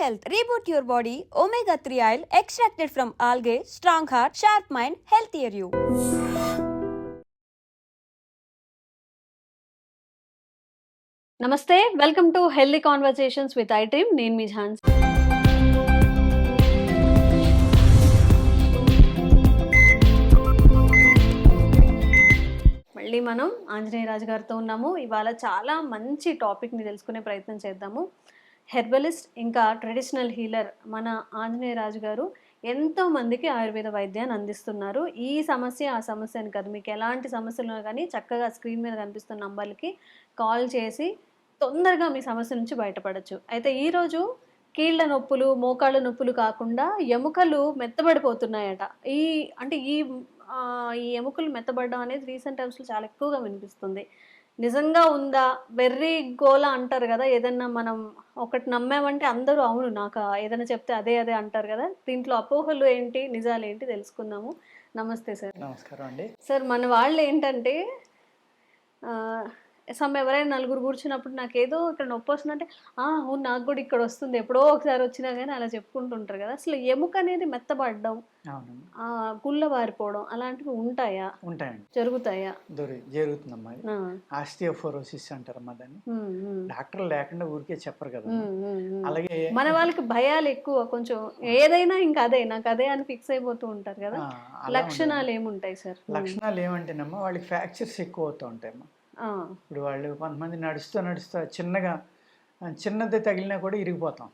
Health reboot your body omega three oil extracted from algae strong heart sharp mind health year you నమస్తే welcome to healthy conversations with I team నేను మీ ఝాన్స్ మళ్ళీ మనం ఆంజనేయ రాజు గారితో ఉన్నాము. ఇవాళ చాలా మంచి టాపిక్ని తెలుసుకునే ప్రయత్నం చేద్దాము. హెర్బలిస్ట్ ఇంకా ట్రెడిషనల్ హీలర్ మన ఆంజనేయ రాజు గారు ఎంతో మందికి ఆయుర్వేద వైద్యాన్ని అందిస్తున్నారు. ఈ సమస్య ఆ సమస్య అని కాదు మీకు ఎలాంటి సమస్యలు కానీ చక్కగా స్క్రీన్ మీద కనిపిస్తున్న నంబర్లకి కాల్ చేసి తొందరగా మీ సమస్య నుంచి బయటపడచ్చు. అయితే ఈరోజు కీళ్ళ నొప్పులు మోకాళ్ళ నొప్పులు కాకుండా ఎముకలు మెత్తబడిపోతున్నాయట. ఈ అంటే ఈ ఈ ఎముకలు మెత్తబడడం అనేది రీసెంట్ టైమ్స్లో చాలా ఎక్కువగా వినిపిస్తుంది. నిజంగా ఉందా? వెర్రి గోల అంటారు కదా ఏదన్నా మనం ఒకటి నమ్మామంటే అందరూ అవును నాకు ఏదైనా చెప్తే అదే అదే అంటారు కదా. దీంట్లో అపోహలు ఏంటి నిజాలు ఏంటి తెలుసుకుందాము. నమస్తే సార్. నమస్కారం అండి. సార్ మన వాళ్ళు ఏంటంటే సమ్ ఎవరైనా నలుగురు కూర్చున్నప్పుడు నాకు ఏదో ఇక్కడ నొప్పి వస్తుందంటే "ఆ, అవును నాకు కూడా ఇక్కడ వస్తుంది. ఎప్పుడో ఒకసారి వచ్చినా కానీ అలా చెప్పుకుంటుంటారు కదా. అసలు ఎముక అనేది మెత్తబడడం గుళ్ళ బారిపోవడం అలాంటివి ఉంటాయా? ఉంటాయండి. జరుగుతాయా? జరుగుతుందమ్మా. ఆస్టియోఫోరోసిస్ అంటారమ్మా దాన్ని. ఉమ్, ఉమ్, డాక్టర్లు లేకుండా ఊరికే చెప్పరు కదా. అలాగే మన వాళ్ళకి భయాలు ఎక్కువ. కొంచెం ఏదైనా ఇంకా అదే నాకు అదే అని ఫిక్స్ అయిపోతూ ఉంటారు కదా. లక్షణాలు ఏముంటాయి సార్. లక్షణాలు ఏమంటేనమ్మా వాళ్ళకి ఫ్రాక్చర్స్ ఎక్కువ అవుతూ ఉంటాయమ్మా. ఇప్పుడు వాళ్ళు కొంతమంది నడుస్తూ నడుస్తూ చిన్నగా చిన్నది తగిలినా కూడా ఇరిగిపోతాం.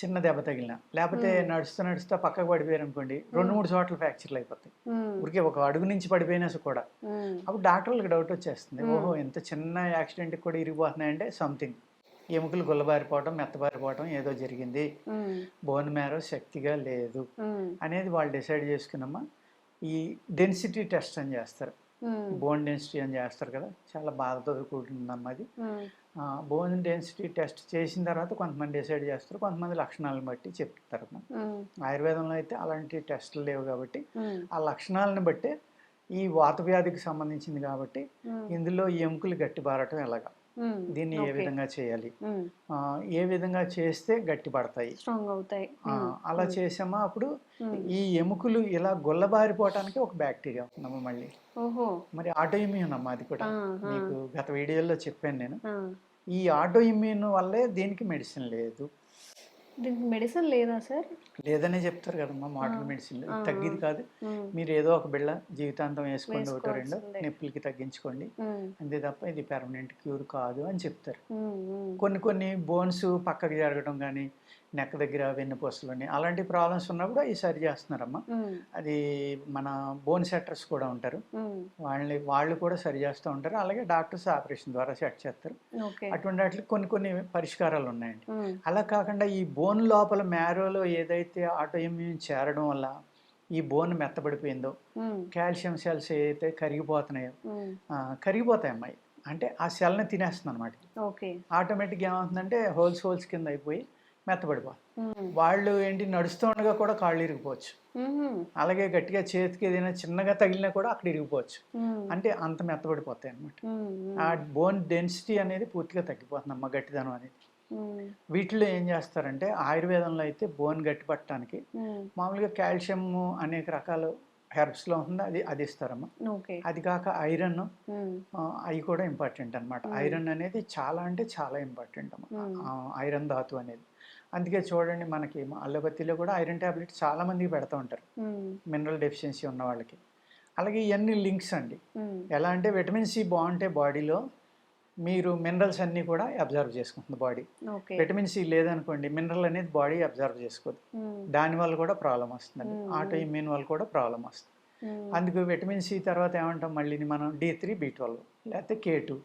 చిన్న దెబ్బ తగిలినా. లేకపోతే నడుస్తూ నడుస్తూ పక్కకు పడిపోయారు అనుకోండి రెండు మూడు చోట్ల ఫ్రాక్చర్లు అయిపోతాయి. ఊరికే ఒక అడుగు నుంచి పడిపోయినా కూడా. అప్పుడు డాక్టర్లకు డౌట్ వచ్చేస్తుంది. ఓహో ఎంత చిన్న యాక్సిడెంట్కి కూడా ఇరిగిపోతున్నాయంటే సంథింగ్. ఎముకలు గుల్లబారిపోవటం మెత్తబారిపోవటం ఏదో జరిగింది. బోన్ మ్యారో శక్తిగా లేదు. అనేది వాళ్ళు డిసైడ్ చేసుకున్నామా ఈ డెన్సిటీ టెస్ట్ అని చేస్తారు. బోన్ డెన్సిటీ అని చేస్తారు కదా చాలా బాధతో కూడుతుందమ్మా అది. బోన్ డెన్సిటీ టెస్ట్ చేసిన తర్వాత కొంతమంది డిసైడ్ చేస్తారు కొంతమంది లక్షణాలను బట్టి చెప్తారు ఆయుర్వేదంలో అయితే అలాంటి టెస్టులు లేవు కాబట్టి ఆ లక్షణాలను బట్టే ఈ వాత వ్యాధికి సంబంధించింది కాబట్టి ఇందులో ఈ ఎముకలు గట్టిబారటం ఎలాగా? ఉమ్, దీన్ని ఏ. విధంగా చేయాలి? ఏ విధంగా చేస్తే గట్టి పడతాయి స్ట్రాంగ్ అవుతాయి. అలా చేసామా? అప్పుడు ఈ ఎముకలు ఇలా గొల్లబారిపోవటానికి ఒక బ్యాక్టీరియా ఉందమ్మా మళ్ళీ. ఓహో. మరి ఆటో ఇమ్యూన్ అమ్మా అది కూడా. మీకు గత వీడియోలో చెప్పాను నేను. ఈ ఆటో ఇమ్యూన్ వల్లే దీనికి మెడిసిన్ లేదు. దీనికి మెడిసిన్ లేదా సార్ లేదనే చెప్తారు కదమ్మా మోడర్న్ మెడిసిన్ తగ్గిది కాదు. మీరు ఏదో ఒక బిళ్ళ జీవితాంతం వేసుకోండి ఒకటో రెండో. నొప్పులకి తగ్గించుకోండి. అంతే తప్ప ఇది పెర్మనెంట్ క్యూర్ కాదు అని చెప్తారు. కొన్ని కొన్ని బోన్స్ పక్కకి జరగడం కానీ నెక్ దగ్గర వెన్నుపూసలని అలాంటి ప్రాబ్లమ్స్ ఉన్నప్పుడు అవి సరి చేస్తున్నారమ్మా. అది మన బోన్ సెట్టర్స్ కూడా ఉంటారు. వాళ్ళని వాళ్ళు కూడా సరి చేస్తూ ఉంటారు. అలాగే డాక్టర్స్ ఆపరేషన్ ద్వారా సెట్ చేస్తారు. అటువంటి వాటికి కొన్ని కొన్ని పరిష్కారాలు ఉన్నాయండి. అలా కాకుండా ఈ బోన్ లోపల మ్యారోలో ఏదైతే ఆటో ఇమ్యూన్ చేరడం వల్ల ఈ బోన్ మెత్తబడిపోయిందో కాల్షియం సెల్స్ ఏదైతే కరిగిపోతున్నాయో కరిగిపోతాయి అమ్మాయి. అంటే ఆ సెల్ని తినేస్తుంది అనమాట ఆటోమేటిక్గా ఏమవుతుందంటే హోల్స్ హోల్స్ కింద అయిపోయి మెత్తబడిపోతుంది ఉమ్, వాళ్ళు ఏంటి నడుస్తూ ఉండగా కూడా కాళ్ళు ఇరిగిపోవచ్చు. అలాగే గట్టిగా చేతికి ఏదైనా చిన్నగా తగిలినా కూడా అక్కడ ఇరిగిపోవచ్చు. అంటే అంత మెత్తబడిపోతాయి అనమాట ఆ బోన్ డెన్సిటీ అనేది పూర్తిగా తగ్గిపోతుంది అమ్మ గట్టిదనం అనేది. వీటిలో ఏం చేస్తారంటే ఆయుర్వేదంలో అయితే బోన్ గట్టి పట్టడానికి మామూలుగా కాల్షియం అనేక రకాల హెర్బ్స్లో ఉంది అది అది ఇస్తారమ్మా. అది కాక ఐరన్ అవి కూడా ఇంపార్టెంట్ అనమాట. ఐరన్ అనేది చాలా అంటే చాలా ఇంపార్టెంట్ అమ్మ. ఐరన్ ధాతు అనేది. అందుకే చూడండి మనకి అల్లబత్తిలో కూడా ఐరన్ ట్యాబ్లెట్ చాలా మందికి పెడతా ఉంటారు. మినరల్ డెఫిషియన్సీ ఉన్న వాళ్ళకి. అలాగే ఇవన్నీ లింక్స్ అండి. ఎలా అంటే విటమిన్ సి బాగుంటే బాడీలో మీరు మినరల్స్ అన్నీ కూడా అబ్జర్వ్ చేసుకుంటుంది బాడీ. విటమిన్ సి లేదనుకోండి మినరల్ అనేది బాడీ అబ్జర్వ్ చేసుకోదు. దానివల్ల కూడా ప్రాబ్లం వస్తుందండి. ఆటో ఇమ్యూన్ వల్ల కూడా ప్రాబ్లం వస్తుంది. అందుకు విటమిన్ సి తర్వాత ఏమంటాం మళ్ళీ మనం డి త్రీ బి ట్వెల్వ్ లేకపోతే కే టూ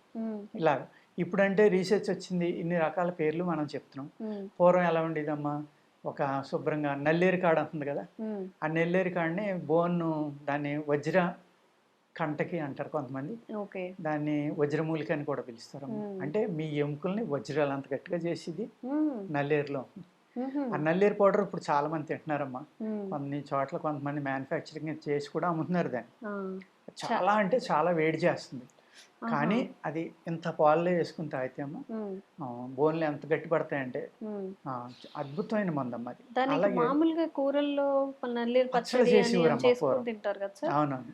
ఇలాగ. ఇప్పుడంటే రీసెర్చ్ వచ్చింది ఇన్ని రకాల పేర్లు మనం చెప్తున్నాం. పూర్వం ఎలా ఉండేదమ్మా? ఒక శుభ్రంగా నల్లేరు కాడ ఉంటుంది కదా? ఆ నెల్లేరు కాడని బోన్ దాన్ని వజ్ర కంటకి అంటారు కొంతమంది. ఓకే. దాన్ని వజ్రమూలిక అని కూడా పిలుస్తారు. అంటే మీ ఎముకల్ని వజ్రాలు అంత గట్టిగా చేసేది నల్లేరులో. ఆ నల్లేరు పౌడర్ ఇప్పుడు చాలా మంది తింటున్నారమ్మా. కొన్ని చోట్ల కొంతమంది మ్యానుఫ్యాక్చరింగ్ చేసి కూడా అమ్ముతున్నారు దాన్ని. చాలా అంటే చాలా వేడి చేస్తుంది. కానీ అది ఇంత పాలలో వేసుకుని తాగితే అమ్మ ఉమ్, బోన్లు ఎంత గట్టి పడతాయంటే అద్భుతమైన మందమ్మ అది. అలాగే మామూలుగా కూరల్లో అవునవును.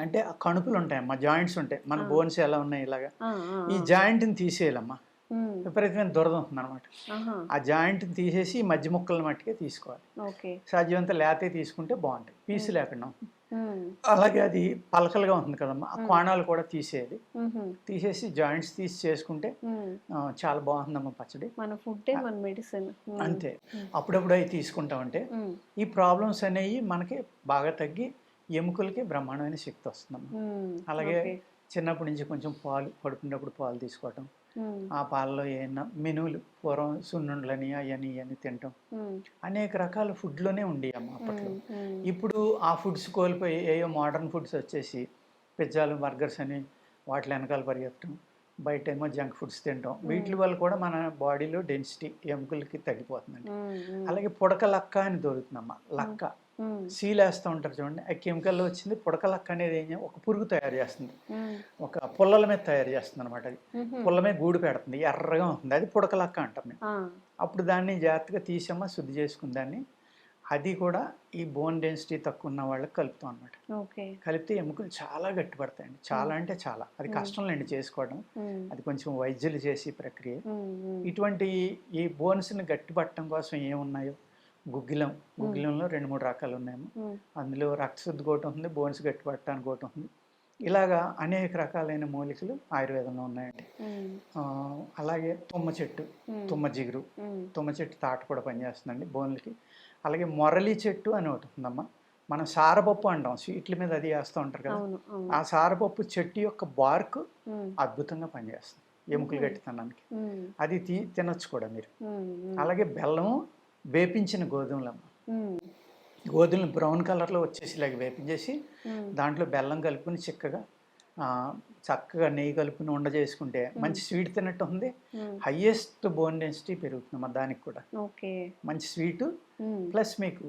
అంటే ఆ కణుపులు ఉంటాయమ్మా జాయింట్స్ ఉంటాయి. మన. బోన్స్ ఎలా ఉన్నాయి ఇలాగా? ఈ. జాయింట్ని తీసేయాలమ్మా. విపరీతమైన దురద ఉంటుంది అనమాట ఆ జాయింట్ని తీసేసి మధ్య ముక్కల మట్టుకే తీసుకోవాలి. సాధ్యమంత లేతే తీసుకుంటే బాగుంటాయి. పీసు లేకుండా. అలాగే అది పలకలుగా ఉంటుంది కదమ్మా. ఆ కోణాలు కూడా తీసేయాలి. ఉహు, తీసేసి జాయింట్స్ తీసి చేసుకుంటే చాలా బాగుందమ్మా పచ్చడి. మన ఫుడ్డే మన మెడిసిన్. అంతే. అప్పుడప్పుడు అవి తీసుకుంటామంటే ఈ ప్రాబ్లమ్స్ అనేవి మనకి బాగా తగ్గి ఎముకలకి బ్రహ్మాండమైన శక్తి వస్తుందమ్మా. అలాగే చిన్నప్పటి నుంచి కొంచెం పాలు పడుకున్నప్పుడు పాలు తీసుకోవటం ఆ పాలలో ఏమన్నా మెనువులు పూర్వం సున్నుండ్లని అవన్నీ ఇవన్నీ తినటం అనేక రకాల ఫుడ్లోనే ఉండేవమ్మా అప్పట్లో. ఇప్పుడు ఆ ఫుడ్స్ కోల్పోయి ఏయో మోడర్న్ ఫుడ్స్ వచ్చేసి పిజ్జాలు బర్గర్స్ అని వాటి వెనకాల పరిగెత్తడం. బయట ఏమో జంక్ ఫుడ్స్ తినటం వీటి వల్ల కూడా మన బాడీలో డెన్సిటీ ఎముకలకి తగ్గిపోతుందండి. అలాగే పుడక లక్క అని దొరుకుతుందమ్మా లక్క. సీల్ వేస్తూ ఉంటారు చూడండి. ఆ కెమికల్లో వచ్చింది పుడక లక్క అనేది ఏం ఒక పురుగు తయారు చేస్తుంది. ఒక పుల్లల మీద తయారు చేస్తుంది అనమాట అది. పుల్ల మీద గూడు పెడుతుంది ఎర్రగా ఉంటుంది. అది పుడక లక్క అంటాం మేము అప్పుడు దాన్ని జాగ్రత్తగా తీసమ్మా శుద్ధి చేసుకుని దాన్ని అది కూడా ఈ బోన్ డెన్సిటీ తక్కువ ఉన్న వాళ్ళకి కలుపుతాం అనమాట కలిపితే ఎముకలు చాలా గట్టిపడతాయండి. చాలా అంటే చాలా. అది కష్టం లేండి చేసుకోవడం. అది కొంచెం వైద్యులు చేసే ప్రక్రియ. ఇటువంటి ఈ బోన్స్ని గట్టిపట్టడం కోసం ఏమున్నాయో? గుగ్గిలం. గుగ్గిలంలో రెండు మూడు రకాలు ఉన్నాయమ్మా అందులో రక్తశుద్ధి ఒకటి ఉంది బోన్స్ గట్టిపట్టడానికి ఒకటి ఉంది ఇలాగా అనేక రకాలైన మూలికలు ఆయుర్వేదంలో ఉన్నాయండి. అలాగే తుమ్మ చెట్టు తుమ్మ జిగురు. తుమ్మ చెట్టు తాట కూడా పనిచేస్తుందండి బోన్లకి అలాగే మొరలి చెట్టు అని ఒకటి ఉందమ్మా. మనం సారపప్పు అంటాం. స్వీట్ల మీద అది వేస్తూ ఉంటారు కదా. ఆ సారపప్పు చెట్టు యొక్క బార్క్ అద్భుతంగా పనిచేస్తుంది. ఎముకలు. గట్టితనానికి. అది తీ తినొచ్చు కూడా మీరు. అలాగే బెల్లము వేపించిన గోధుమలమ్మ. గోధుమలు బ్రౌన్ కలర్లో వచ్చేసి ఇలాగ వేపించేసి దాంట్లో బెల్లం కలుపుకొని చిక్కగా చక్కగా నెయ్యి కలుపుని ఉండ చేసుకుంటే మంచి స్వీట్ తిన్నట్టు ఉంది ఉమ్, హయ్యెస్ట్ బోన్ డెన్సిటీ పెరుగుతుందమ్మా దానికి కూడా. ఓకే. మంచి స్వీటు ప్లస్ మీకు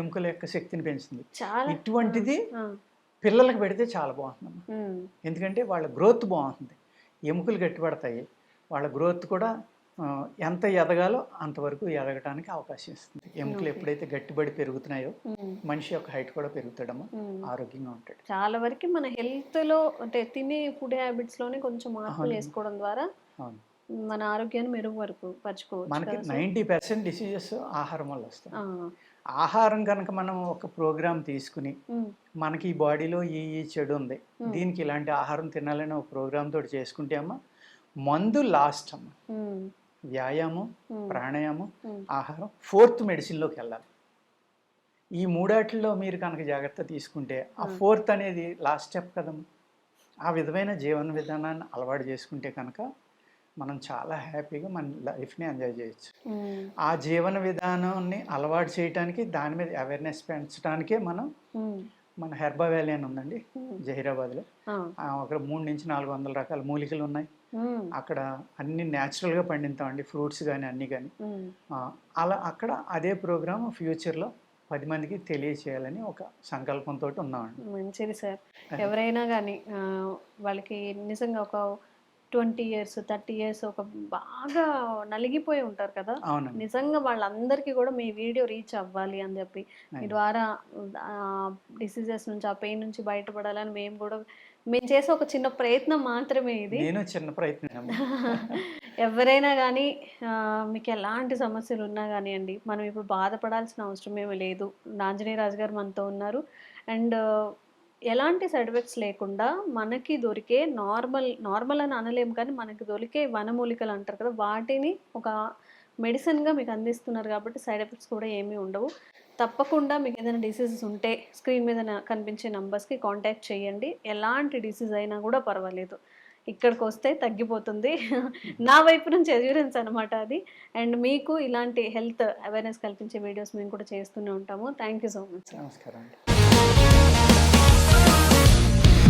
ఎముకల యొక్క శక్తిని పెంచుతుంది. చాలా ఇటువంటిది పిల్లలకు పెడితే చాలా బాగుంటుందమ్మా. ఉమ్, ఎందుకంటే వాళ్ళ గ్రోత్ బాగుంటుంది. ఎముకలు గట్టిపడతాయి. వాళ్ళ గ్రోత్ కూడా ఎంత ఎదగాలో అంతవరకు ఎదగటానికి అవకాశం ఇస్తుంది. ఎముకలు. ఎప్పుడైతే గట్టిబడి పెరుగుతున్నాయో మనిషి యొక్క హైట్ కూడా పెరుగుతాడమ్మా. ఆరోగ్యంగా ఉంటాడు. చాలా వరకు మన హెల్త్లో అంటే తినే ఫుడ్ హ్యాబిట్స్లోనే కొంచెం మార్పులు అవును. చేసుకోవడం ద్వారా మన ఆరోగ్యాన్ని మెరుగుపరుపు పరచుకోవచ్చు మనకి? నైంటీ పర్సెంట్ డిసీజెస్ ఆహారం వల్ల వస్తాయి. ఆహారం కనుక మనం ఒక ప్రోగ్రామ్ తీసుకుని మనకి ఈ బాడీలో ఈ ఈ చెడు ఉంది. దీనికి ఇలాంటి ఆహారం తినాలని ఒక ప్రోగ్రామ్ తోటి చేసుకుంటే అమ్మ మందు లాస్ట్ అమ్మ. వ్యాయామం ప్రాణాయామం ఆహారం ఫోర్త్ మెడిసిన్లోకి వెళ్ళాలి. ఈ మూడాటిల్లో మీరు కనుక జాగ్రత్త తీసుకుంటే ఆ. ఫోర్త్ అనేది లాస్ట్ స్టెప్ కదమ్మా ఆ విధమైన జీవన విధానాన్ని అలవాటు చేసుకుంటే కనుక మనం చాలా హ్యాపీగా మన లైఫ్ని ఎంజాయ్ చేయొచ్చు. ఆ జీవన విధానాన్ని అలవాటు చేయడానికి దాని మీద అవేర్నెస్ పెంచడానికే మనం మన హెర్బా వ్యాలీ అని ఉందండి జహీరాబాద్లో. అక్కడ మూడు నుంచి నాలుగు వందల రకాల మూలికలు ఉన్నాయి. అక్కడ అన్ని న్యాచురల్గా పండిస్తామండి ఫ్రూట్స్ కానీ అన్నీ కానీ అలా అక్కడ అదే ప్రోగ్రామ్ ఫ్యూచర్లో పది మందికి తెలియచేయాలని ఒక సంకల్పంతో ఉన్నామండి. మంచిది సార్. ఎవరైనా కానీ వాళ్ళకి నిజంగా ఒక ట్వంటీ ఇయర్స్ థర్టీ ఇయర్స్ ఒక బాగా నలిగిపోయి ఉంటారు కదా. నిజంగా వాళ్ళందరికీ కూడా మీ వీడియో రీచ్ అవ్వాలి అని చెప్పి మీ ద్వారా డిసీజెస్ నుంచి ఆ పెయిన్ నుంచి బయటపడాలని మేము కూడా మేము చేసే ఒక చిన్న ప్రయత్నం మాత్రమే ఇది. నేను చిన్న ప్రయత్నం ఎవరైనా కానీ మీకు ఎలాంటి సమస్యలు ఉన్నా కానివ్వండి మనం ఇప్పుడు బాధపడాల్సిన అవసరం ఏమీ లేదు ఆంజనేయ రాజు గారు మనతో ఉన్నారు. అండ్ ఎలాంటి సైడ్ ఎఫెక్ట్స్ లేకుండా మనకి దొరికే నార్మల్ నార్మల్ అని అనలేము కానీ మనకి దొరికే వనమూలికలు అంటారు కదా వాటిని ఒక మెడిసిన్గా మీకు అందిస్తున్నారు కాబట్టి సైడ్ ఎఫెక్ట్స్ కూడా ఏమీ ఉండవు. తప్పకుండా మీకు ఏదైనా డిసీజెస్ ఉంటే స్క్రీన్ మీద కనిపించే నంబర్స్కి కాంటాక్ట్ చేయండి. ఎలాంటి డిసీజ్ అయినా కూడా పర్వాలేదు. ఇక్కడికి వస్తే తగ్గిపోతుంది. నా వైపు నుంచి ఎడ్యూరెన్స్ అనమాట అది. అండ్ మీకు ఇలాంటి హెల్త్ అవేర్నెస్ కల్పించే వీడియోస్ మేము కూడా చేస్తూనే ఉంటాము. థ్యాంక్ యూ సో మచ్ నమస్కారం